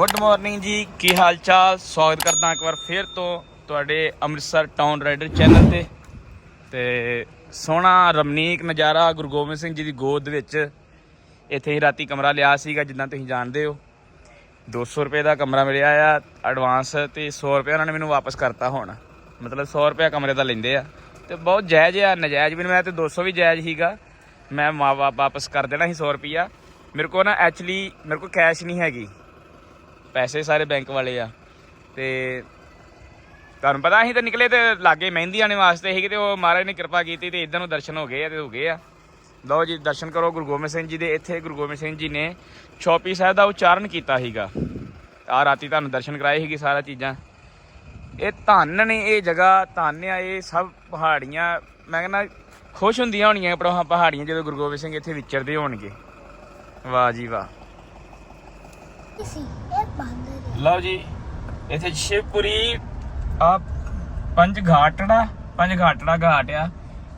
Good morning ਜੀ ਕੀ ਹਾਲ ਚਾਲ? ਸਵਾਗਤ ਕਰਦਾ ਇੱਕ ਵਾਰ ਫੇਰ ਤੋਂ ਤੁਹਾਡੇ ਅੰਮ੍ਰਿਤਸਰ ਟਾਊਨ ਰਾਈਡਰ ਚੈਨਲ ਤੇ। ਤੇ ਸੋਹਣਾ ਰਮਨੀਕ ਨਜ਼ਾਰਾ ਗੁਰੂ ਗੋਬਿੰਦ ਸਿੰਘ ਜੀ ਦੀ ਗੋਦ ਵਿੱਚ। ਇੱਥੇ ਹੀ ਰਾਤੀ ਕਮਰਾ ਲਿਆ ਸੀਗਾ ਜਿੱਦਾਂ ਤੁਸੀਂ ਜਾਣਦੇ ਹੋ। 200 ਰੁਪਏ ਦਾ ਕਮਰਾ ਮਿਲਿਆ ਆ ਐਡਵਾਂਸ ਤੇ 100 ਰੁਪਏ ਉਹਨਾਂ ਨੇ ਮੈਨੂੰ ਵਾਪਸ ਕਰਤਾ ਹੁਣ। ਮਤਲਬ 100 ਰੁਪਏ ਕਮਰੇ ਦਾ ਲੈਂਦੇ ਆ। ਤੇ ਬਹੁਤ ਜਾਇਜ਼ ਆ ਨਜਾਇਜ਼ ਵੀ ਨੀ, ਮੈਂ ਤੇ 200 ਵੀ ਜਾਇਜ਼ ਹੀਗਾ ਮੈਂ ਮਾ- ਵਾ- ਵਾਪਸ ਕਰ ਦੇਣਾ ਸੀ 100 ਰੁਪਿਆ ਮੇਰੇ ਕੋਲ ਨਾ ਐਕਚੁਅਲੀ ਮੇਰੇ ਕੋਲ ਕੈਸ਼ ਨਹੀਂ ਹੈਗੀ। ਪੈਸੇ ਸਾਰੇ ਬੈਂਕ ਵਾਲੇ ਆ। ਤੇ ਤੁਹਾਨੂੰ ਪਤਾ ਅਸੀਂ ਤਾਂ ਨਿਕਲੇ ਤੇ ਲਾਗੇ ਮਹਿੰਦੀ ਆਣੇ ਵਾਸਤੇ ਸੀਗੇ ਤੇ ਉਹ ਮਹਾਰਾਜ ਨੇ ਕਿਰਪਾ ਕੀਤੀ ਤੇ ਇਦਾਂ ਨੂੰ ਦਰਸ਼ਨ ਹੋ ਗਏ ਆ ਤੇ ਹੋ ਗਏ ਆ। ਲਓ ਜੀ, ਦਰਸ਼ਨ ਕਰੋ ਗੁਰੂ ਗੋਬਿੰਦ ਸਿੰਘ ਜੀ ਦੇ। ਇੱਥੇ ਗੁਰੂ ਗੋਬਿੰਦ ਸਿੰਘ ਜੀ ਨੇ ਛੋਪੀ ਸਾਹਿਬ ਦਾ ਉਚਾਰਨ ਕੀਤਾ ਸੀਗਾ। ਆ ਰਾਤੀ ਤੁਹਾਨੂੰ ਦਰਸ਼ਨ ਕਰਾਏ ਸੀਗੇ ਸਾਰਾ ਚੀਜ਼ਾਂ। ਇਹ ਧੰਨ ਨੇ ਇਹ ਜਗ੍ਹਾ, ਧੰਨ ਆ, ਇਹ ਸਭ ਪਹਾੜੀਆਂ। ਮੈਂ ਕਹਿੰਦਾ, ਖੁਸ਼ ਹੁੰਦੀਆਂ ਹੋਣੀਆਂ ਪੜਾ ਪਹਾੜੀਆਂ ਜਦੋਂ ਗੁਰੂ ਗੋਬਿੰਦ ਸਿੰਘ ਇੱਥੇ ਵਿਚਰਦੇ ਹੋਣਗੇ। ਵਾਹ ਜੀ ਵਾਹ। ਲਓ ਜੀ ਇੱਥੇ ਸ਼ਿਵਪੁਰੀ ਆ ਪੰਜ ਘਾਟੜਾ ਪੰਜ ਘਾਟੜਾ ਘਾਟ ਆ।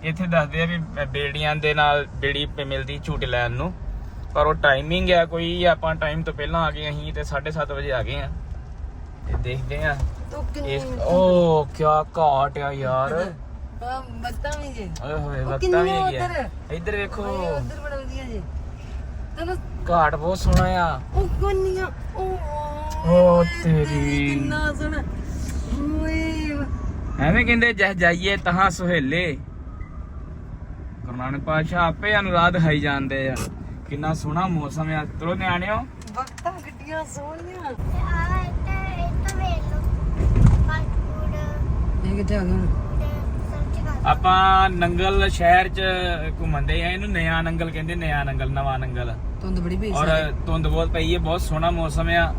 ਇੱਥੇ ਦੱਸਦੇ ਆ ਵੀ ਬੇੜੀਆਂ ਦੇ ਨਾਲ ਬੇੜੀ ਮਿਲਦੀ ਝੂਟ ਲੈਣ ਨੂੰ। ਪਰ ਉਹ ਟਾਈਮਿੰਗ ਆ ਕੋਈ ਆਪਾਂ ਟਾਈਮ ਤੋਂ ਪਹਿਲਾਂ ਆ ਗਏ ਅਸੀਂ ਤੇ 7:30 ਵਜੇ ਆ ਗਏ ਆ। ਤੇ ਦੇਖਦੇ ਆ। ਇਸ ਓ ਕੀ ਘਾਟ ਆ ਯਾਰ। ਬਦਤਮੀਜ਼ ਓਏ ਹੋਏ ਉਹ ਹੈਗੀਆਂ। ਉੱਧਰ? ਇੱਧਰ ਵੇਖੋ। ਉਧਰ ਬਣਾਉਂਦੀਆਂ ਜੀ। ਤੈਨੂੰ ਘਾਟ ਬਹੁਤ ਸੋਹਣਾ ਆ। ਉਹ ਕੋਨੀਆਂ ਉਹ ਓ ਤੇਰੀ। ਕਿੰਨਾ ਸੋਹਣਾ। ਓਏ। ਐਵੇਂ ਕਹਿੰਦੇ ਜਹ ਜਾਈਏ ਤਹਾਂ ਸੁਹੇਲੇ। ਗੁਰੂ ਨਾਨਕ ਪਾਤਸ਼ਾਹ ਆਪੇ ਅਨੁਰਾਧ ਹਾਈ ਜਾਂਦੇ ਆ। ਕਿੰਨਾ ਸੋਹਣਾ ਮੌਸਮ ਆ। ਤਰੋ ਨਿਆਣਿਓ। ਵਕਤਾਂ ਗੱਡੀਆਂ ਸੋਹਣੀਆਂ। ਆ ਇੱਥੇ ਇੱਥੇ ਵੇਖ ਲਓ ਫਾਸਟ ਫੂਡ ਇਹ ਕਿੱਥੇ ਆ ਗਿਆ? ਤੇ ਸਰਚ ਕਰ ਆਪਾਂ ਨੰਗਲ ਸ਼ਹਿਰ ਚ ਘੁੰਮਦੇ ਆ। ਇਹਨੂੰ ਨਿਆ ਨੰਗਲ ਕਹਿੰਦੇ ਨਿਆ ਨੰਗਲ ਨਵਾਂ ਨੰਗਲ। ਤੁੰਦ ਬੜੀ ਪਈ ਔਰ ਧੁੰਦ ਬਹੁਤ ਪਈ ਹੈ ਬਹੁਤ ਸੋਹਣਾ ਮੌਸਮ ਆ।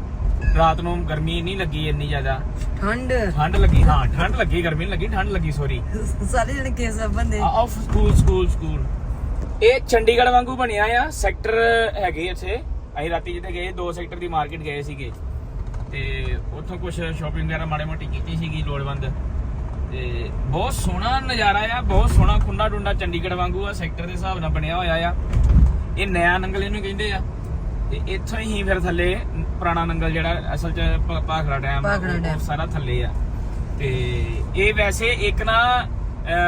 ਰਾਤ ਨੂੰ ਗਰਮੀ ਨਹੀਂ ਲੱਗੀ ਇੰਨੀ ਜ਼ਿਆਦਾ। ਠੰਡ? ਠੰਡ ਲੱਗੀ ਹਾਂ ਠੰਡ ਲੱਗੀ ਗਰਮੀ ਨਹੀਂ ਲੱਗੀ ਠੰਡ ਲੱਗੀ ਸੋਰੀ। ਸਾਰੇ ਜਣੇ ਕੇਸ ਬੰਦੇ? Of school school school. ਇਹ ਚੰਡੀਗੜ੍ਹ ਵਾਂਗੂ ਬਣਿਆ ਆ ਸੈਕਟਰ ਹੈਗੇ ਇੱਥੇ। ਅਸੀਂ ਰਾਤੀ ਜਿੱਥੇ ਗਏ ਦੋ ਸੈਕਟਰ ਦੀ ਮਾਰਕੀਟ ਗਏ ਸੀਗੇ। ਤੇ ਉੱਥੋਂ ਕੁਝ ਸ਼ਾਪਿੰਗ ਵਗੈਰਾ ਮਾੜੇ ਮੋਟੀ ਕੀਤੀ ਸੀਗੀ ਲੋੜਵੰਦ। ਤੇ ਬਹੁਤ ਸੋਹਣਾ ਨਜ਼ਾਰਾ ਆ ਬਹੁਤ ਸੋਹਣਾ ਖੁੰਡਾ ਡੁੰਡਾ ਚੰਡੀਗੜ੍ਹ ਵਾਂਗੂ ਆ ਸੈਕਟਰ ਦੇ ਹਿਸਾਬ ਨਾਲ ਬਣਿਆ ਹੋਇਆ ਆ। ਇਹ ਨਿਆ ਨੰਗਲ ਇਹਨੂੰ ਕਹਿੰਦੇ ਆ। ਤੇ ਇੱਥੋਂ ਹੀ ਫਿਰ ਥੱਲੇ ਪੁਰਾਣਾ ਨੰਗਲ ਜਿਹੜਾ ਅਸਲ ਚ ਭ- ਭਾਖੜਾ ਡੈਮ ਆ, ਭਾਖੜਾ ਉਹ- ਉਹ ਡੈਮ। ਸਾਰਾ ਥੱਲੇ ਆ। ਤੇ ਇਹ ਵੈਸੇ ਇੱਕ ਨਾ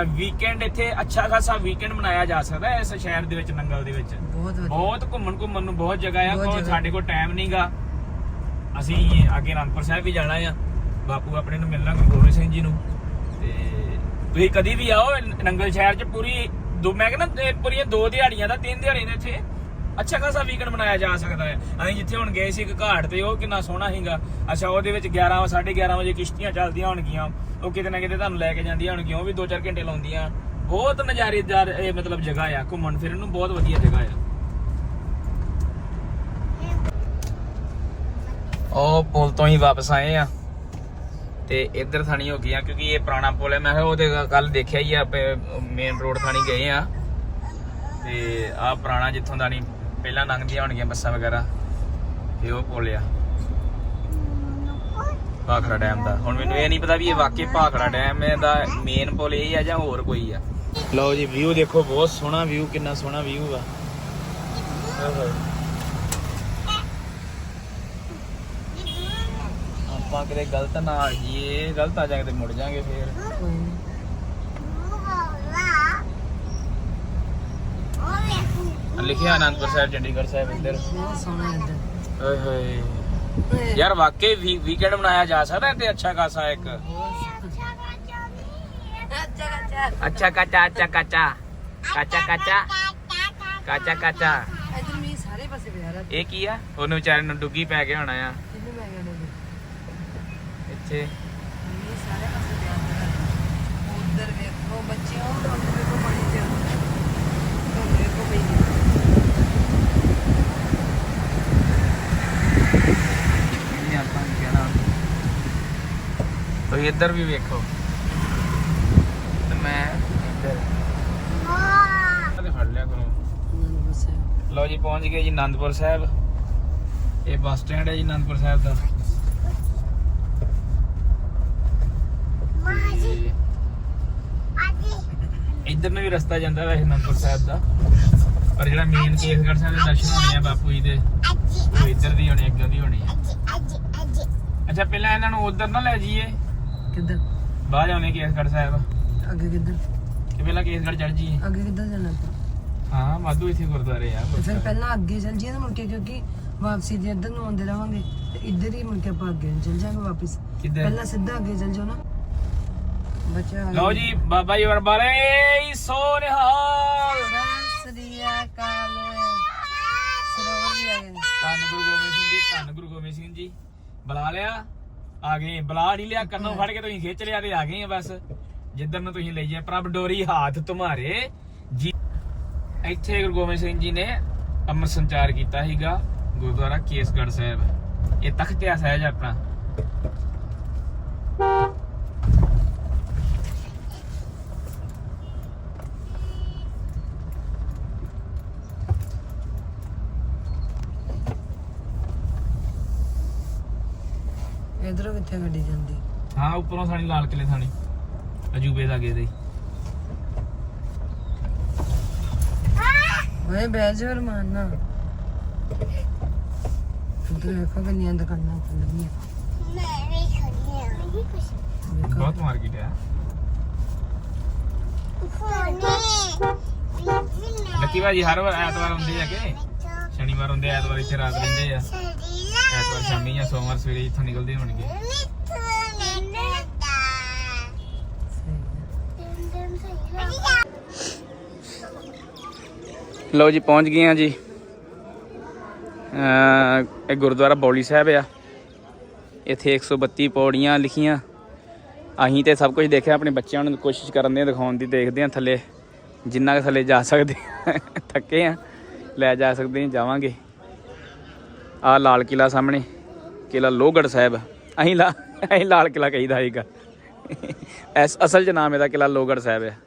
ਵੀਕਐਂਡ ਇੱਥੇ ਅੱਛਾ ਖਾਸਾ ਵੀਕਐਂਡ ਮਨਾਇਆ ਜਾ ਸਕਦਾ ਹੈ ਇਸ ਸ਼ਹਿਰ ਦੇ ਵਿੱਚ ਨੰਗਲ ਦੇ ਵਿੱਚ। ਬਹੁਤ ਵਧੀਆ। ਬਹੁਤ ਘੁੰਮਣ ਘੁੰਮਣ ਨੂੰ ਬਹੁਤ ਜਗ੍ਹਾ ਆ ਬਹੁਤ ਕੋਲ ਜਗ੍ਹਾ। ਸਾਡੇ ਕੋਲ ਟਾਈਮ ਨਹੀਂਗਾ ਅਸੀਂ ਅੱਗੇ ਅਨੰਦਪੁਰ ਸਾਹਿਬ ਵੀ ਜਾਣਾ ਆ। ਬਾਪੂ ਆਪਣੇ ਨੂੰ ਮਿਲਣਾ ਗੁਰੂ ਗੋਬਿੰਦ ਸਿੰਘ ਜੀ ਨੂੰ। ਤੇ ਤੁਸੀਂ ਕਦੀ ਵੀ ਆਓ ਨੰਗਲ ਸ਼ਹਿਰ ਚ ਪੂਰੀ ਦੋ ਮੈਂ ਕਹਿੰਦਾ ਇਹ ਪੂਰੀਆਂ ਦੋ ਦਿਹਾੜੀਆਂ ਦਾ ਤਿੰਨ ਦਿਹਾੜੀਆਂ ਦੇ ਇੱਥੇ। ਅੱਛਾ ਖਾਸਾ ਵੀਕਐਂਡ ਬਣਾਇਆ ਜਾ ਸਕਦਾ ਹੈ। ਅਸੀਂ ਜਿੱਥੇ ਹੁਣ ਗਏ ਸੀ ਇੱਕ ਘਾਟ ਤੇ, ਉਹ ਕਿੰਨਾ ਸੋਹਣਾ ਸੀਗਾ। ਅੱਛਾ, ਉਹਦੇ ਵਿੱਚ 11 11:30 ਵਜੇ ਕਿਸ਼ਤੀਆਂ ਚੱਲਦੀਆਂ ਹੋਣਗੀਆਂ। ਉਹ ਕਿਤੇ ਨਾ ਕਿਤੇ ਤੁਹਾਨੂੰ ਲੈ ਕੇ ਜਾਂਦੀਆਂ ਹੋਣਗੀਆਂ, ਉਹ ਵੀ 2-4 ਘੰਟੇ ਲਾਉਂਦੀਆਂ। ਬਹੁਤ ਨਜ਼ਾਰੇਦਾਰ ਇਹ ਮਤਲਬ ਜਗ੍ਹਾ ਆ, ਘੁੰਮਣ ਫਿਰਨ ਨੂੰ ਬਹੁਤ ਵਧੀਆ ਜਗ੍ਹਾ ਆ। ਉਹ ਪੁਲ ਤੋਂ ਹੀ ਵਾਪਸ ਆਏ ਆ। ਤੇ ਇੱਧਰ ਥਾਣੀ ਹੋ ਗਈਆਂ ਕਿਉਂਕਿ ਇਹ ਪੁਰਾਣਾ ਪੁਲ ਹੈ ਮੈਂ ਕਿਹਾ ਉਹਦੇ ਕੱਲ ਦੇਖਿਆ ਹੀ ਆ ਮੇਨ ਰੋਡ ਥਾਣੀ ਗਏ ਆ। ਤੇ ਆ ਪੁਰਾਣਾ ਜਿੱਥੋਂ ਦਾ ਨਹੀਂ ਪਹਿਲਾਂ ਲੰਘਦੀਆਂ ਹੋਣਗੀਆਂ ਬੱਸਾਂ ਵਗੈਰਾ ਇਹ ਉਹ ਪੁਲ ਆ ਭਾਖੜਾ ਡੈਮ ਦਾ। ਹੁਣ ਮੈਨੂੰ ਇਹ ਨਹੀਂ ਪਤਾ ਵੀ ਇਹ ਵਾਕਈ ਭਾਖੜਾ ਡੈਮ ਦਾ ਮੇਨ ਪੁਲ ਇਹ ਆ ਜਾਂ ਹੋਰ ਕੋਈ ਆ। ਲਓ ਜੀ ਵਿਊ ਦੇਖੋ, ਬਹੁਤ ਸੋਹਣਾ ਵਿਊ ਕਿੰਨਾ ਸੋਹਣਾ ਵਿਊ ਆ। ਆਪਾਂ ਕਿਤੇ ਗਲਤ ਨਾ ਆ ਜਾਈਏ ਗਲਤ ਆ ਜਾਗੇ ਤੇ ਮੁੜ ਜਾਾਂਗੇ ਫੇਰ ਕੋਈ ਨੀ। ਲਿਖਿਆ ਆਨੰਦਪੁਰ ਸਾਹਿਬ ਚੰਡੀਗੜ੍ਹ ਸਾਹਿਬ ਇੱਧਰ। ਬਹੁਤ ਸੋਹਣਾ ਇੱਧਰ। ਓਏ ਹੋਏ। ਓਏ, ਯਾਰ ਵਾਕਈ ਵੀਕਐਂਡ ਮਨਾਇਆ ਜਾ ਸਕਦਾ ਤੇ ਅੱਛਾ ਖਾਸਾ ਇੱਕ? ਅੱਛਾ ਕੱਚਾ ਅੱਛਾ ਕਾਚਾ ਅੱਛਾ ਕਾਚਾ। ਕਾਚਾ ਕਾਚਾ। ਕਾਚਾ ਕਾਚਾ। ਇੱਧਰ ਮੀਂਹ ਸਾਰੇ ਪਾਸੇ ਪਿਆ ਰਿਹਾ। ਇਹ ਕੀ ਆ? ਉਹਨੂੰ ਵਿਚਾਰੇ ਨੂੰ ਡੁੱਗੀ ਪੈ ਗਿਆ ਹੋਣਾ ਆ। ਕਿੰਨੇ ਮੈਂ ਇੱਥੇ। ਮੀਂਹ ਸਾਰੇ ਪਾਸੇ ਪਿਆ ਰਿਹਾ। ਉਧਰ ਵੇਖੋ ਬੱਚਿਓ ਤੁਹਾਨੂੰ ਵੇਖੋ ਪਾਣੀ ਚ। ਤੁਹਾਨੂੰ ਵੇਖੋ ਪਈ ਇਹ ਆਪਾਂ ਨੂੰ ਕਹਿਣਾ। ਤੁਸੀਂ ਇੱਧਰ ਵੀ ਵੇਖੋ। ਤੇ ਮੈਂ ਇੱਧਰ। ਤੇ ਫੜ ਲਿਆ ਕਰੋ। ਲਓ ਜੀ, ਪਹੁੰਚ ਗਏ ਜੀ ਆਨੰਦਪੁਰ ਸਾਹਿਬ। ਇਹ ਬੱਸ ਸਟੈਂਡ ਹੈ ਜੀ ਆਨੰਦਪੁਰ ਸਾਹਿਬ ਦਾ। ਇੱਧਰ ਨੂੰ ਵੀ ਰਸਤਾ ਜਾਂਦਾ ਵੈਸੇ ਆਨੰਦਪੁਰ ਸਾਹਿਬ ਦਾ। ਪਰ ਜਿਹੜਾ ਮੇਨ ਕੇਸਗੜ੍ਹ ਸਾਹਿਬ ਦੇ ਦਰਸ਼ਨ ਹੋਣੇ ਆ ਬਾਪੂ ਜੀ ਦੇ। ਉਹ ਇੱਧਰ ਦੀ ਹੋਣੀ ਅੱਗੇ ਦੀ ਹੋਣੀ ਅੱਛਾ ਪਹਿਲਾਂ ਇਹਨਾਂ ਨੂੰ ਉਧਰ ਨਾ ਲੈ ਜਾਈਏ। ਕਿੱਧਰ? ਬਾਹਰ ਜਾਣੇ ਕੇਸਗੜ ਸਾਹਿਬ। ਅੱਗੇ ਕਿੱਧਰ? ਕਿ ਪਹਿਲਾਂ ਕੇਸਗੜ ਚੜ ਜਾਈਏ। ਅੱਗੇ ਕਿੱਧਰ ਜਾਣਾ ਆਪਾਂ? ਹਾਂ ਵਾਧੂ ਇੱਥੇ ਗੁਰਦੁਆਰੇ ਆ ਤੇ ਫਿਰ ਪਹਿਲਾਂ ਅੱਗੇ ਚੱਲ ਜੀਏ ਨਾ ਮੁੜ ਕੇ ਕਿਉਂਕਿ ਵਾਪਸੀ ਦੇ ਇੱਧਰ ਨੂੰ ਆਉਂਦੇ ਰਵਾਂਗੇ। ਤੇ ਇੱਧਰ ਹੀ ਮੁੜ ਕੇ ਆਪਾਂ ਅੱਗੇ ਨੂੰ ਚੱਲ ਜਾਾਂਗੇ ਵਾਪਸ। ਕਿੱਧਰ? ਪਹਿਲਾਂ ਸਿੱਧਾ ਅੱਗੇ ਚੱਲ ਜਾਓ ਨਾ। ਬੱਚਾ ਲਓ ਜੀ ਬਾਬਾ ਜੀ ਵਰਬਾਰੇ ਸੋ ਨਿਹਾਲ। ਧੰਨ ਸਿੰਘ ਜੀ। ਬੁਲਾ ਲਿਆ, ਆ ਗਏ। ਬੁਲਾ ਨਹੀਂ ਲਿਆ, ਕੰਨੋਂ ਫੜ ਕੇ ਤੁਸੀਂ ਖਿੱਚ ਲਿਆ ਤੇ ਆ ਗਏ ਆ ਬਸ। ਜਿੱਧਰ ਨੂੰ ਤੁਸੀਂ ਲਈ ਜਾਏ ਪ੍ਰਭ ਡੋਰੀ ਹਾਥ ਤੁਮਾਰੇ ਜੀ ਇੱਥੇ ਗੁਰੂ ਗੋਬਿੰਦ ਸਿੰਘ ਜੀ ਨੇ ਅੰਮ੍ਰਿਤ ਸੰਚਾਰ ਕੀਤਾ ਸੀਗਾ, ਗੁਰਦੁਆਰਾ ਕੇਸਗੜ੍ਹ ਸਾਹਿਬ। ਇਹ ਤਖਤ ਆ ਸਹਿਜ ਆਪਣਾ ਇੱਧਰੋਂ ਕਿੱਥੇ ਗੱਡੀ ਜਾਂਦੀ। ਹਾਂ ਉੱਪਰੋਂ ਸਾਡੀ ਲਾਲ ਕਿਲੇ ਥਾਣੀ। ਅਜੂਬੇ ਦਾ ਦੇ ਓਏ ਬਹਿ ਜਾ ਰਮਾਨ ਨਾ ਇੱਧਰ ਵੇਖੋ ਕਿੰਨੀਆਂ ਦੁਕਾਨਾਂ ਖੁੱਲੀਆਂ ਮੈਂ ਵੀ ਖੜੀ ਆ। ਨਹੀਂ ਕੁਛ ਬਹੁਤ ਮਾਰਕੀਟ ਲੱਕੀ ਭਾਜੀ ਹਰ ਵਾਰ ਐਤਵਾਰ ਹੁੰਦੇ ਆ ਕਿ? ਸ਼ਨੀਵਾਰ ਹੁੰਦੇ ਆ, ਐਤਵਾਰ ਇੱਥੇ ਰਾਤ ਰਹਿੰਦੇ ਆ। ਐਤਵਾਰ ਸ਼ਾਮੀ ਜਾਂ ਸੋਮਵਾਰ ਸਵੇਰੇ ਇੱਥੋਂ ਨਿਕਲਦੇ ਹੋਣਗੇ। ਲਓ ਜੀ, ਪਹੁੰਚ ਗਏ ਆ ਜੀ। ਇਹ ਗੁਰਦੁਆਰਾ ਬੌਲੀ ਸਾਹਿਬ ਆ। ਇੱਥੇ 132 ਪੌੜੀਆਂ ਲਿਖੀਆਂ। ਅਸੀਂ ਤੇ ਸਭ ਕੁਝ ਦੇਖਿਆ, ਆਪਣੇ ਬੱਚਿਆਂ ਨੂੰ ਕੋਸ਼ਿਸ਼ ਕਰਨ ਦੇ ਦਿਖਾਉਣ ਦੀ, ਦੇਖਦੇ ਆ ਥੱਲੇ। ਜਿੰਨਾ ਕੁ ਥੱਲੇ ਜਾ ਸਕਦੇ ਥੱਕੇ ਆ ਲੈ ਜਾ ਸਕਦੇ ਹਾਂ, ਜਾਵਾਂਗੇ। ਆ ਲਾਲ ਕਿਲਾ ਸਾਹਮਣੇ ਕਿਲਾ ਲੋਹਗੜ੍ਹ ਸਾਹਿਬ। ਅਸੀਂ ਲਾ ਅਸੀਂ ਲਾਲ ਕਿਲਾ ਕਹੀਦਾ ਹੈਗਾ ਐਸ ਅਸਲ ਚ ਨਾਮ ਇਹਦਾ ਕਿਲਾ ਲੋਹਗੜ੍ਹ ਸਾਹਿਬ ਹੈ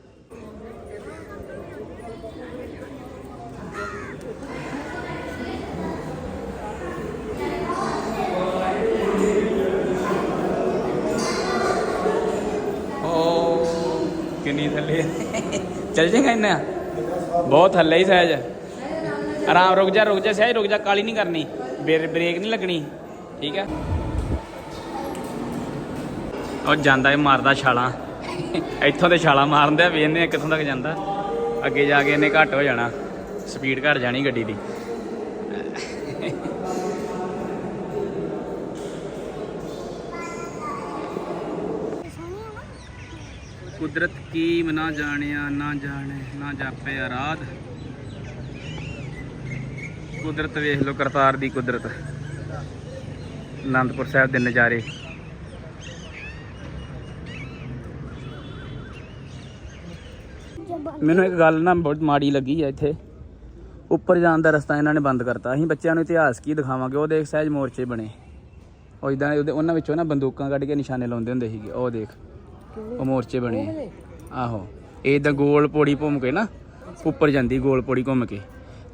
ਕਿੰਨੀ ਥੱਲੇ। ਚੱਲ ਜਾਏਗਾ ਇੰਨਾ? ਬਹੁਤ ਥੱਲੇ ਹੀ ਸਹਿਜ। ਆਰਾਮ, ਰੁਕ ਜਾ ਰੁਕ ਜਾ, ਸਹਿਜ, ਰੁਕ ਜਾ, ਕਾਲੀ ਨਹੀਂ ਕਰਨੀ। ਬ੍ਰੇਕ ਨਹੀਂ ਲੱਗਣੀ, ਠੀਕ ਹੈ ਉਹ ਜਾਂਦਾ ਇਹ ਮਾਰਦਾ ਛਾਲਾਂ। ਇੱਥੋਂ ਤੇ ਛਾਲਾਂ ਮਾਰਦੇ ਆ ਵੇਖਦੇ ਆ ਕਿੱਥੋਂ ਤੱਕ ਜਾਂਦਾ? ਅੱਗੇ ਜਾ ਕੇ ਇਹਨੇ ਘੱਟ ਹੋ ਜਾਣਾ। ਸਪੀਡ ਘੱਟ ਜਾਣੀ ਗੱਡੀ ਦੀ। ਕੁਦਰਤ ਕੀ ਮਨਾ ਜਾਣਿਆ, ਨਾ ਜਾਣੇ, ਨਾ ਜਾਪੇ ਆਰਾਧ ਕੁਦਰਤ ਵੇਖ ਲਓ, ਕਰਤਾਰ ਦੀ ਕੁਦਰਤ। ਆਨੰਦਪੁਰ ਸਾਹਿਬ ਦੇ ਨਜ਼ਾਰੇ। ਮੈਨੂੰ ਇੱਕ ਗੱਲ ਨਾ ਬਹੁਤ ਮਾੜੀ ਲੱਗੀ ਹੈ ਇੱਥੇ। ਉੱਪਰ ਜਾਣ ਦਾ ਰਸਤਾ ਇਹਨਾਂ ਨੇ ਬੰਦ ਕਰਤਾ। ਅਸੀਂ ਬੱਚਿਆਂ ਨੂੰ ਇਤਿਹਾਸ ਕੀ ਦਿਖਾਵਾਂਗੇ? ਉਹ ਦੇਖ ਸਹਿਜ ਮੋਰਚੇ ਬਣੇ। ਉਹ ਇਦਾਂ ਉਹਨਾਂ ਵਿੱਚੋਂ ਨਾ ਬੰਦੂਕਾਂ ਕੱਢ ਕੇ ਨਿਸ਼ਾਨੇ ਲਾਉਂਦੇ ਹੁੰਦੇ ਸੀਗੇ। ਉਹ ਦੇਖ। ਉਹ ਮੋਰਚੇ ਬਣੇ। ਆਹੋ। ਇਹ ਇਦਾਂ ਗੋਲ ਪੌੜੀ ਘੁੰਮ ਕੇ ਨਾ, ਉੱਪਰ ਜਾਂਦੀ ਗੋਲ ਪੌੜੀ ਘੁੰਮ ਕੇ।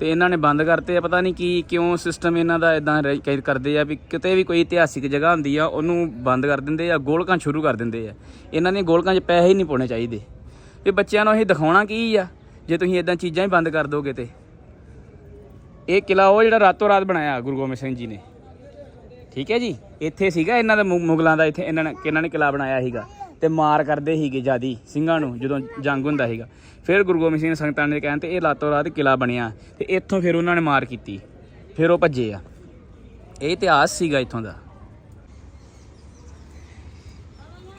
ਤੇ ਇਹਨਾਂ ਨੇ ਬੰਦ ਕਰਤੇ ਆ। ਪਤਾ ਨਹੀਂ ਕੀ, ਕਿਉਂ ਸਿਸਟਮ ਇਹਨਾਂ ਦਾ ਇਦਾਂ ਕਰਦੇ ਆ ਵੀ ਕਿਤੇ ਵੀ ਕੋਈ ਇਤਿਹਾਸਿਕ ਜਗ੍ਹਾ ਹੁੰਦੀ ਆ, ਉਹਨੂੰ ਬੰਦ ਕਰ ਦਿੰਦੇ ਆ, ਗੋਲਕਾਂ ਸ਼ੁਰੂ ਕਰ ਦਿੰਦੇ ਆ। ਇਹਨਾਂ ਨੇ ਗੋਲਕਾਂ 'ਚ ਪੈਸੇ ਹੀ ਨਹੀਂ ਪਾਉਣੇ ਚਾਹੀਦੇ। ਵੀ ਬੱਚਿਆਂ ਨੂੰ ਇਹ ਦਿਖਾਉਣਾ ਕੀ ਆ, ਜੇ ਤੁਸੀਂ ਇਦਾਂ ਚੀਜ਼ਾਂ ਹੀ ਬੰਦ ਕਰ ਦੋਗੇ ਤੇ। ਇਹ ਕਿਲਾ ਉਹ ਜਿਹੜਾ ਰਾਤੋਂ ਰਾਤ ਬਣਾਇਆ ਗੁਰੂ ਗੋਬਿੰਦ ਸਿੰਘ ਜੀ ਨੇ। ਠੀਕ ਹੈ ਜੀ? ਇੱਥੇ ਸੀਗਾ ਇਹਨਾਂ ਦਾ ਮੁ- ਮੁਗਲਾਂ ਦਾ ਇੱਥੇ ਇਹਨਾਂ ਨੇ ਇਹਨਾਂ ਨੇ ਕਿਲਾ ਬਣਾਇਆ ਸੀਗਾ। ਤੇ ਮਾਰ ਕਰਦੇ ਸੀਗੇ ਜਿਆਦੀ ਸਿੰਘਾਂ ਨੂੰ ਜਦੋਂ ਜੰਗ ਹੁੰਦਾ ਸੀਗਾ। ਫਿਰ ਗੁਰੂ ਗੋਬਿੰਦ ਸਿੰਘ ਸੰਗਤਾਂ ਨੇ ਕਹਿਣ ਤੇ ਇਹ ਲਾਤੋਂ ਰਾਤ ਕਿਲਾ ਬਣਿਆ ਤੇ ਇੱਥੋਂ ਫਿਰ ਉਹਨਾਂ ਨੇ ਮਾਰ ਕੀਤੀ। ਫਿਰ ਉਹ ਭੱਜੇ ਆ। ਇਹ ਇਤਿਹਾਸ ਸੀਗਾ ਇੱਥੋਂ ਦਾ।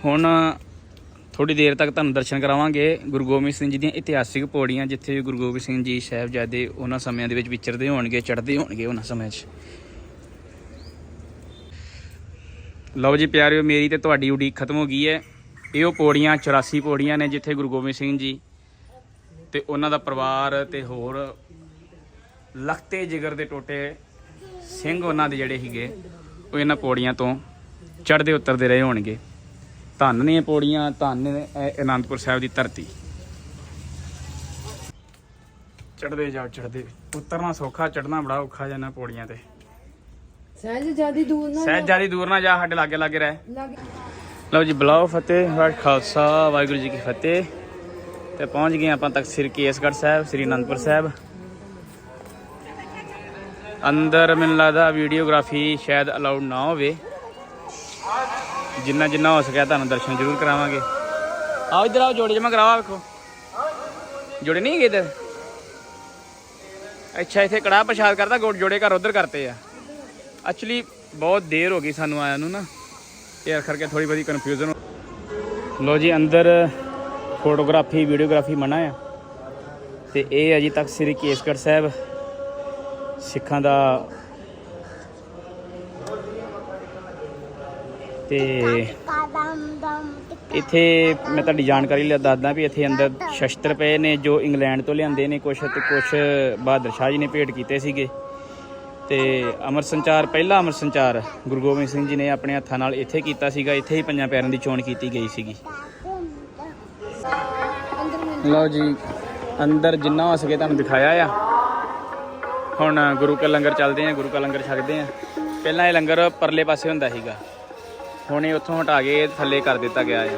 ਹੁਣ ਥੋੜੀ ਦੇਰ ਤੱਕ ਤੁਹਾਨੂੰ ਦਰਸ਼ਨ ਕਰਾਵਾਂਗੇ ਗੁਰੂ ਗੋਬਿੰਦ ਸਿੰਘ ਜੀ ਦੀਆਂ ਇਤਿਹਾਸਿਕ ਪੌੜੀਆਂ, ਜਿੱਥੇ ਗੁਰੂ ਗੋਬਿੰਦ ਸਿੰਘ ਜੀ ਸਾਹਿਬਜ਼ਾਦੇ ਉਹਨਾਂ ਸਮਿਆਂ ਦੇ ਵਿੱਚ ਵਿਚਰਦੇ ਹੋਣਗੇ, ਚੜ੍ਹਦੇ ਹੋਣਗੇ ਉਹਨਾਂ ਸਮਿਆਂ 'ਚ। ਲਓ ਜੀ ਪਿਆਰਿਓ, ਮੇਰੀ ਤੇ ਤੁਹਾਡੀ ਉਡੀਕ ਖਤਮ ਹੋ ਗਈ ਹੈ। ਇਹ ਉਹ ਪੌੜੀਆਂ 84 ਪੌੜੀਆਂ ਨੇ ਜਿੱਥੇ ਗੁਰੂ ਗੋਬਿੰਦ ਸਿੰਘ ਜੀ ਤੇ ਉਹਨਾਂ ਦਾ ਪਰਿਵਾਰ ਤੇ ਹੋਰ ਲਖਤੇ ਜਿਗਰ ਦੇ ਟੋਟੇ ਸਿੰਘ ਉਹਨਾਂ ਦੇ ਜਿਹੜੇ ਸੀਗੇ ਉਹ ਇਹਨਾਂ ਪੌੜੀਆਂ ਤੋਂ ਚੜ੍ਹਦੇ ਉਤਰਦੇ ਰਹੇ ਹੋਣਗੇ। ਧੰਨ ਨੇ ਪੌੜੀਆਂ ਧੰਨ ਅਨੰਦਪੁਰ ਸਾਹਿਬ ਦੀ ਧਰਤੀ। ਚੜ੍ਹਦੇ ਜਾਓ ਚੜ੍ਹਦੇ ਉਤਰਨਾ ਸੌਖਾ ਚੜ੍ਹਨਾ ਬੜਾ ਔਖਾ ਜਾਂਦਾ ਪੌੜੀਆਂ ਤੇ। ਸਹਿਜ ਜਿਆਦੀ ਦੂਰ ਨਾ ਸਹਿਜ ਜ਼ਿਆਦਾ ਦੂਰ ਨਾ ਜਾ ਸਾਡੇ ਲਾਗੇ ਲਾਗੇ ਰਹਿ ਲਓ ਜੀ, ਬੁਲਾਓ ਫਤਿਹ, ਵਾਹਿਗੁਰੂ ਖਾਲਸਾ, ਵਾਹਿਗੁਰੂ ਜੀ ਕੀ ਫਤਿਹ। ਤੇ ਪਹੁੰਚ ਗਏ ਆਪਾਂ ਤੱਕ ਸ੍ਰੀ ਕੇਸਗੜ੍ਹ ਸਾਹਿਬ, ਸ੍ਰੀ ਅਨੰਦਪੁਰ ਸਾਹਿਬ। ਅੰਦਰ ਮੈਨੂੰ ਲੱਗਦਾ ਵੀਡੀਓਗ੍ਰਾਫੀ ਸ਼ਾਇਦ ਅਲਾਉਡ ਨਾ ਹੋਵੇ। ਜਿੰਨਾ ਜਿੰਨਾ ਹੋ ਸਕਿਆ ਤੁਹਾਨੂੰ ਦਰਸ਼ਨ ਜ਼ਰੂਰ ਕਰਾਵਾਂਗੇ। ਆਓ ਇੱਧਰ ਆਓ, ਜੋੜੇ ਜਮਾ ਕਰਾਵਾ ਵੇਖੋ। ਜੋੜੇ ਨਹੀਂ ਹੈਗੇ ਇੱਧਰ? ਅੱਛਾ, ਇੱਥੇ ਕੜਾ ਪ੍ਰਸ਼ਾਦ ਕਰਦਾ ਗੋੜ ਜੋੜੇ ਘਰ ਉਧਰ ਕਰਤੇ ਆ। ਐਕਚੁਅਲੀ ਬਹੁਤ ਦੇਰ ਹੋ ਗਈ ਸਾਨੂੰ ਆਇਆ ਨੂੰ ਨਾ। ਇਹ ਕਰਕੇ ਥੋੜੀ ਬਹੁਤੀ ਕਨਫਿਊਜ਼ਨ ਲੋ ਜੀ, ਅੰਦਰ ਫੋਟੋਗ੍ਰਾਫੀ ਵੀਡੀਓਗ੍ਰਾਫੀ ਮਨਾ ਆ। ਤੇ ਇਹ ਅਜੇ ਤੱਕ ਸ੍ਰੀ ਕੇਸਗੜ੍ਹ ਸਾਹਿਬ, ਸਿੱਖਾਂ ਦਾ ਤੇ ਇੱਥੇ ਮੈਂ ਤੁਹਾਡੀ ਜਾਣਕਾਰੀ ਲਈ ਦੱਸਦਾ ਵੀ ਇੱਥੇ ਅੰਦਰ ਸ਼ਸਤਰ ਪਏ ਨੇ, ਜੋ ਇੰਗਲੈਂਡ ਤੋਂ ਲਿਆਂਦੇ ਨੇ ਕੁਛ ਤੇ ਕੁਛ ਬਹਾਦਰ ਸ਼ਾਹ ਜੀ ਨੇ ਭੇਟ ਕੀਤੇ ਸੀਗੇ। ਤੇ ਅਮਰ ਸੰਚਾਰ, ਪਹਿਲਾ ਅਮਰ ਸੰਚਾਰ ਗੁਰੂ ਗੋਬਿੰਦ ਸਿੰਘ ਜੀ ਨੇ ਆਪਣੇ ਹੱਥਾਂ ਨਾਲ ਇੱਥੇ ਕੀਤਾ ਸੀਗਾ। ਇੱਥੇ ਹੀ ਪੰਜਾਂ ਪਿਆਰਿਆਂ ਦੀ ਚੋਣ ਕੀਤੀ ਗਈ ਸੀਗੀ। ਲਓ ਜੀ, ਅੰਦਰ ਜਿੰਨਾ ਹੋ ਸਕੇ ਤੁਹਾਨੂੰ ਦਿਖਾਇਆ ਆ। ਹੁਣ ਗੁਰੂ ਕਾ ਲੰਗਰ ਚੱਲਦੇ ਆ, ਗੁਰੂ ਕਾ ਲੰਗਰ ਛਕਦੇ ਆ। ਪਹਿਲਾਂ ਇਹ ਲੰਗਰ ਪਰਲੇ ਪਾਸੇ ਹੁੰਦਾ ਸੀਗਾ। ਹੁਣ ਇਹ ਉੱਥੋਂ ਹਟਾ ਕੇ ਥੱਲੇ ਕਰ ਦਿੱਤਾ ਗਿਆ ਆ।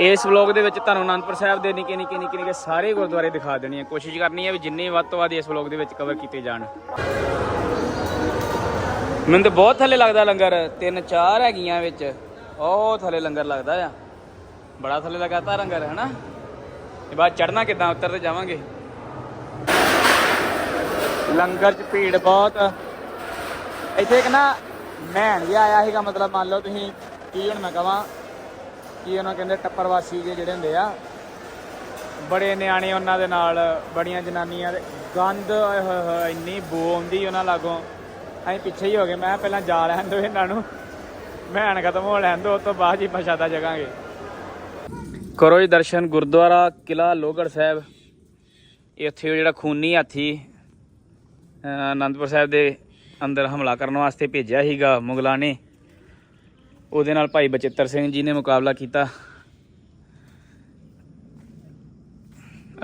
ਇਸ ਵਲੌਗ ਦੇ ਵਿੱਚ ਤੁਹਾਨੂੰ ਅਨੰਦਪੁਰ ਸਾਹਿਬ ਦੇ ਨਿੱਕੇ ਨਿੱਕੇ ਨਿੱਕੇ ਨਿੱਕੇ ਸਾਰੇ ਗੁਰਦੁਆਰੇ ਦਿਖਾ ਦੇਣੀ ਹੈ ਕੋਸ਼ਿਸ਼ ਕਰਨੀ ਹੈ ਵੀ ਜਿੰਨੇ ਵੱਧ ਤੋਂ ਵੱਧ ਇਸ ਵਲੌਗ ਦੇ ਵਿੱਚ ਕਵਰ ਕੀਤੇ ਜਾਣ। ਮੈਨੂੰ ਤਾਂ ਬਹੁਤ ਥੱਲੇ ਲੱਗਦਾ ਲੰਗਰ, ਤਿੰਨ ਚਾਰ ਹੈਗੀਆਂ ਵਿੱਚ। ਉਹ ਥੱਲੇ ਲੰਗਰ ਲੱਗਦਾ ਆ। ਬੜਾ ਥੱਲੇ ਲਗਾਤਾ ਲੰਗਰ ਹੈ ਨਾ ਇਹ ਬਾਅਦ ਚੜਨਾ ਕਿੱਦਾਂ, ਉੱਤਰ ਤੇ ਜਾਵਾਂਗੇ। ਲੰਗਰ 'ਚ ਭੀੜ ਬਹੁਤ। ਇੱਥੇ ਇੱਕ ਨਾ ਮਹਿਣ ਵੀ ਆਇਆ ਸੀਗਾ, ਮਤਲਬ ਮੰਨ ਲਓ ਤੁਸੀਂ ਕੀ ਹੁਣ ਮੈਂ ਕਹਾਂ ਕੀ ਉਹਨਾਂ ਕਹਿੰਦੇ ਟੱਪਰਵਾਸੀ ਜੇ ਜਿਹੜੇ ਹੁੰਦੇ ਆ, ਬੜੇ ਨਿਆਣੇ ਉਹਨਾਂ ਦੇ ਨਾਲ, ਬੜੀਆਂ ਜਨਾਨੀਆਂ ਦੇ ਗੰਦ ਇੰਨੀ ਬੋ ਆਉਂਦੀ ਉਹਨਾਂ ਲਾਗੋਂ। ਅਸੀਂ ਪਿੱਛੇ ਹੀ ਹੋ ਗਏ, ਮੈਂ ਪਹਿਲਾਂ ਜਾ ਲੈਣ ਦਿਓ ਇਹਨਾਂ ਨੂੰ। ਮਹਿਣ ਖਤਮ ਹੋ ਲੈਣ ਦਿਓ ਉਸ ਤੋਂ ਬਾਅਦ ਹੀ ਪ੍ਰਸ਼ਾਦਾ ਜਗਾਂਗੇ। ਕਰੋ ਜੀ ਦਰਸ਼ਨ, ਗੁਰਦੁਆਰਾ ਕਿਲਾ ਲੋਹਗੜ੍ਹ ਸਾਹਿਬ। ਇੱਥੇ ਉਹ ਜਿਹੜਾ ਖੂਨੀ ਹਾਥੀ ਅਨੰਦਪੁਰ ਸਾਹਿਬ ਦੇ ਅੰਦਰ ਹਮਲਾ ਕਰਨ ਵਾਸਤੇ ਭੇਜਿਆ ਸੀਗਾ ਮੁਗਲਾਂ ਨੇ। ਉਹਦੇ ਨਾਲ ਭਾਈ ਬਚਿੱਤਰ ਸਿੰਘ ਜੀ ਨੇ ਮੁਕਾਬਲਾ ਕੀਤਾ।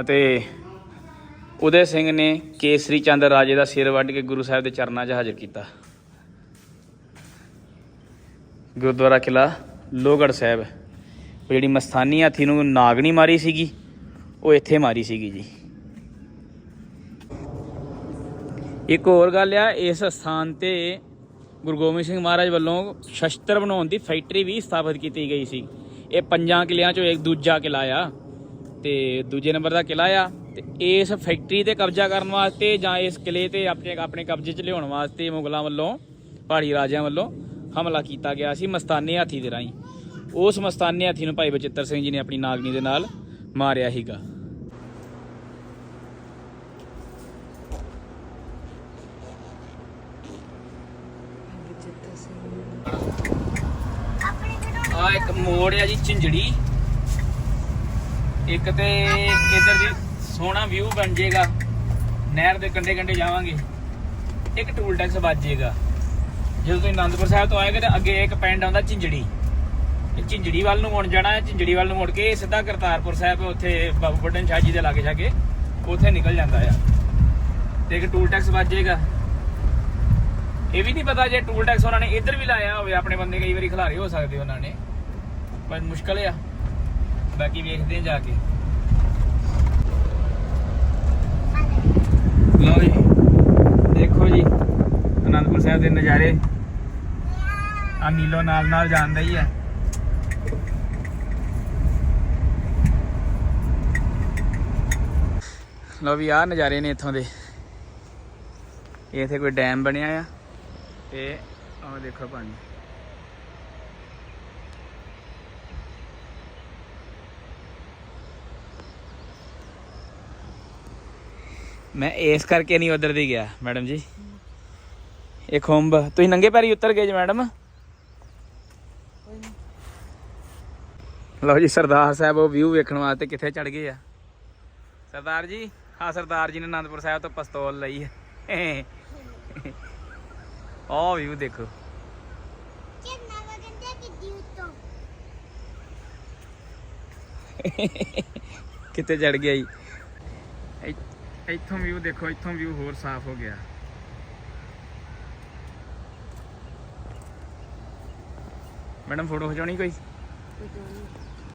ਅਤੇ ਉਦੇ ਸਿੰਘ ਨੇ ਕੇਸਰੀ ਚੰਦ ਰਾਜੇ ਦਾ ਸਿਰ ਵੱਢ ਕੇ ਗੁਰੂ ਸਾਹਿਬ ਦੇ ਚਰਨਾਂ 'ਚ ਹਾਜ਼ਰ ਕੀਤਾ। ਗੁਰਦੁਆਰਾ ਕਿਲਾ ਲੋਹਗੜ੍ਹ ਸਾਹਿਬ। ਉਹ ਜਿਹੜੀ ਮਸਤਾਨੀ ਹਾਥੀ ਨੂੰ ਨਾਗਣੀ ਮਾਰੀ ਸੀਗੀ, ਉਹ ਇੱਥੇ ਮਾਰੀ ਸੀਗੀ ਜੀ। ਇੱਕ ਹੋਰ ਗੱਲ ਆ, ਇਸ ਸਥਾਨ ਤੇ ਗੁਰੂ ਗੋਬਿੰਦ ਸਿੰਘ ਮਹਾਰਾਜ ਵੱਲੋਂ ਸ਼ਸਤਰ ਬਣਾਉਣ ਦੀ ਫੈਕਟਰੀ ਵੀ ਸਥਾਪਿਤ ਕੀਤੀ ਗਈ ਸੀ। ਇਹ ਪੰਜਾਂ ਕਿਲਿਆਂ ਚੋਂ ਇੱਕ ਦੂਜਾ ਕਿਲਾ ਆ ਤੇ ਦੂਜੇ ਨੰਬਰ ਦਾ ਕਿਲਾ ਆ ਤੇ ਇਸ ਫੈਕਟਰੀ ਤੇ ਕਬਜ਼ਾ ਕਰਨ ਵਾਸਤੇ ਜਾਂ ਇਸ ਕਿਲੇ ਤੇ ਆਪਣੇ ਆਪਣੇ ਕਬਜ਼ੇ 'ਚ ਲਿਆਉਣ ਵਾਸਤੇ ਮੁਗਲਾਂ ਵੱਲੋਂ, ਪਹਾੜੀ ਰਾਜਿਆਂ ਵੱਲੋਂ ਹਮਲਾ ਕੀਤਾ ਗਿਆ ਸੀ ਮਸਤਾਨੇ ਹਾਥੀ ਦੇ ਰਾਹੀਂ। ਉਸ ਮਸਤਾਨੇ ਹਾਥੀ ਨੂੰ ਭਾਈ ਬਚਿੱਤਰ ਸਿੰਘ ਜੀ ਨੇ ਆਪਣੀ ਨਾਗਨੀ ਦੇ ਨਾਲ ਮਾਰਿਆ ਸੀਗਾ। ਬਚਿੱਤਰ ਸਿੰਘ ਆ ਇੱਕ ਮੋੜ ਆ ਜੀ ਝਿੰਜੜੀ। ਇੱਕ ਤੇ ਇਧਰ ਦੀ ਸੋਹਣਾ ਵਿਊ ਬਣ ਜਾਏਗਾ। ਨਹਿਰ ਦੇ ਕੰਢੇ ਕੰਢੇ ਜਾਵਾਂਗੇ। ਇੱਕ ਟੂਲ ਟੈਕਸ ਵੱਜ ਜਾਏਗਾ। ਜਦੋਂ ਤੁਸੀਂ ਆਨੰਦਪੁਰ ਸਾਹਿਬ ਤੋਂ ਆਏਗੇ ਤਾਂ ਅੱਗੇ ਇੱਕ ਪਿੰਡ ਆਉਂਦਾ ਝਿੰਜੜੀ। ਇਹ ਝਿੰਜੜੀ ਵੱਲ ਨੂੰ ਮੁੜ ਜਾਣਾ ਹੈ। ਝਿੰਜੜੀ ਵੱਲ ਨੂੰ ਮੁੜ ਕੇ ਸਿੱਧਾ ਕਰਤਾਰਪੁਰ ਸਾਹਿਬ, ਉੱਥੇ ਬਾਬੂ ਬੁੱਢਨ ਸ਼ਾਹ ਜੀ ਦੇ ਲਾਗੇ ਜਾ ਕੇ, ਉੱਥੇ ਨਿਕਲ ਜਾਂਦਾ ਆ। ਤੇ ਇੱਕ ਟੂਲ ਟੈਕਸ ਵੱਜ ਜਾਏਗਾ। ਇਹ ਵੀ ਨਹੀਂ ਪਤਾ ਜੇ ਟੂਲ ਟੈਕਸ ਉਹਨਾਂ ਨੇ ਇੱਧਰ ਵੀ ਲਾਇਆ ਹੋਵੇ, ਆਪਣੇ ਬੰਦੇ ਕਈ ਵਾਰੀ ਖਿਲਾਰੇ ਹੋ ਸਕਦੇ ਉਹਨਾਂ ਨੇ। ਪਰ ਮੁਸ਼ਕਲ ਆ। ਬਾਕੀ ਵੇਖਦੇ ਜਾ ਕੇ। ਲਓ ਜੀ, ਦੇਖੋ ਜੀ, ਅਨੰਦਪੁਰ ਸਾਹਿਬ ਦੇ ਨਜ਼ਾਰੇ। ਆ ਨੀਲੋ ਨਾਲ ਨਾਲ ਜਾਂਦਾ ਹੀ ਹੈ ਲਓ ਵੀ ਆ ਨਜ਼ਾਰੇ ਨੇ ਇੱਥੋਂ ਦੇ। ਇੱਥੇ ਕੋਈ ਡੈਮ ਬਣਿਆ ਆ। ਤੇ ਆਹ ਦੇਖੋ ਪਾਣੀ ਮੈਂ ਇਸ ਕਰਕੇ ਨਹੀਂ ਉਧਰ ਦੀ ਗਿਆ ਮੈਡਮ ਜੀ ਇਹ ਖੁੰਬ ਤੁਸੀਂ ਨੰਗੇ ਪੈਰੀ ਉਤਰ ਗਏ ਜੀ ਮੈਡਮ ਲਓ ਜੀ ਸਰਦਾਰ ਸਾਹਿਬ ਉਹ ਵਿਊ ਵੇਖਣ ਵਾਸਤੇ ਕਿੱਥੇ ਚੜ ਗਏ ਆ ਸਰਦਾਰ ਜੀ ਹਾਂ ਸਰਦਾਰ ਜੀ ਨੇ ਆਨੰਦਪੁਰ ਸਾਹਿਬ ਤੋਂ ਪਿਸਤੌਲ ਲਈ ਹੈ ਆਹ ਵਿਊ ਦੇਖੋ ਕਿੰਨਾ ਵਗੰਦਾ ਕਿੱਦੀ ਉੱਤੋਂ ਕਿੱਥੇ ਚੜ ਗਿਆ ਜੀ ਇ- ਇੱਥੋਂ ਵਿਊ ਦੇਖੋ ਇੱਥੋਂ ਵਿਊ ਹੋਰ ਸਾਫ਼ ਹੋ ਗਿਆ ਮੈਡਮ ਫੋਟੋ ਖਿਚਾਉਣੀ ਕੋਈ ਕੋਈ